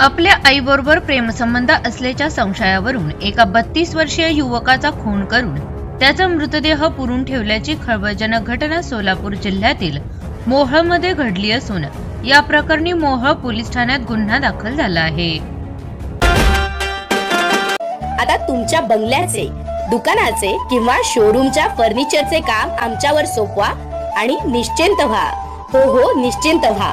आपल्या आईबरोबर प्रेमसंबंध असल्याच्या संशयावरून एका बत्तीस वर्षीय युवकाचा खून करून त्याचा मृतदेह पुरून ठेवल्याची खळबळजनक घटना सोलापूर जिल्ह्यातील मोहळमध्ये घडली असून या प्रकरणी मोहळ पोलीस ठाण्यात गुन्हा दाखल झाला आहे. आता तुमच्या बंगल्याचे दुकानाचे किंवा शोरूमच्या फर्निचरचे काम आमच्यावर सोपवा आणि निश्चिंत व्हा. हो हो निश्चिंत व्हा.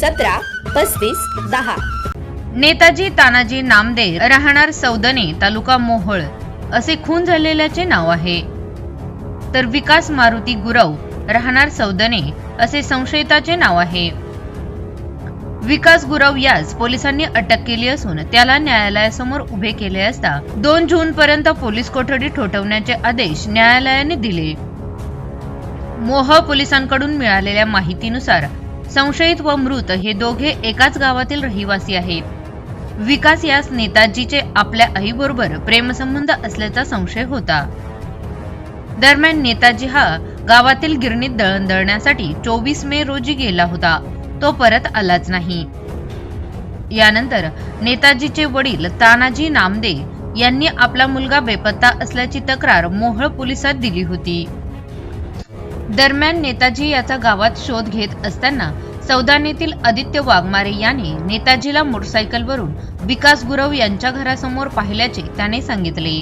सतरा पस्तीस दहा. नेताजी तानाजी नामदे राहणार सौदने तालुका मोहोळ. असे खून झालेल्याचे नाव आहे. तर विकास मारुती गुरव राहणार सौदने असे संशयिताचे नाव आहे. विकास गुरव यास पोलिसांनी अटक केली असून त्याला न्यायालयासमोर उभे केले असता दोन जून पर्यंत पोलीस कोठडी ठोठवण्याचे आदेश न्यायालयाने दिले. मोह पोलिसांकडून मिळालेल्या माहितीनुसार संशयित व मृत हे दोघे एकाच गावातील रहिवासी आहेत. विकास यास नेताजीचे आपल्या आईबरोबर प्रेमसंबंध असल्याचा संशय होता. दरम्यान नेताजी हा गावातील गिरणीत दळण दळण्यासाठी चोवीस मे रोजी गेला होता. तो परत आलाच नाही. यानंतर नेताजीचे वडील तानाजी नामदे यांनी आपला मुलगा बेपत्ता असल्याची तक्रार मोहळ पोलिसात दिली होती. दरम्यान नेताजी याचा गावात शोध घेत असताना सौदानेतील आदित्य वाघमारे याने नेताजीला मोटरसायकलवरून विकास गुरव यांच्या घरासमोर पाहिल्याचे त्याने सांगितले.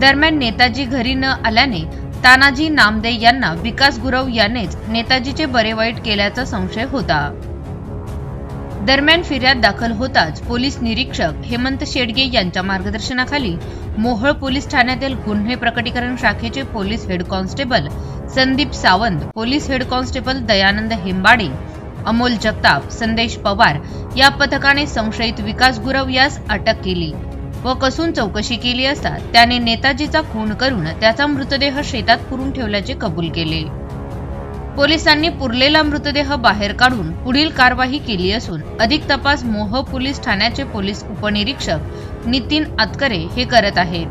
दरम्यान नेताजी घरी न आल्याने तानाजी नामदे यांना विकास गुरव यानेच नेताजीचे बरे वाईट केल्याचा संशय होता. दरम्यान फिर्याद दाखल होताच पोलीस निरीक्षक हेमंत शेडगे यांच्या मार्गदर्शनाखाली मोहोळ पोलीस ठाण्यातील गुन्हे प्रकटीकरण शाखेचे police head constable Sandeep Sawant police head constable Dayanand Hembade Amol Jagtap Sandesh Pawar या पथकाने संशयित विकास गुरव यास अटक केली व कसून चौकशी केली असता त्याने नेताजीचा खून करून त्याचा मृतदेह शेतात पुरून ठेवल्याचे कबूल केले. पोलिसांनी पुरलेला मृतदेह बाहेर काढून पुढील कारवाई केली असून अधिक तपास मोह पोलीस ठाण्याचे पोलीस उपनिरीक्षक नितीन आतकरे हे करत आहेत.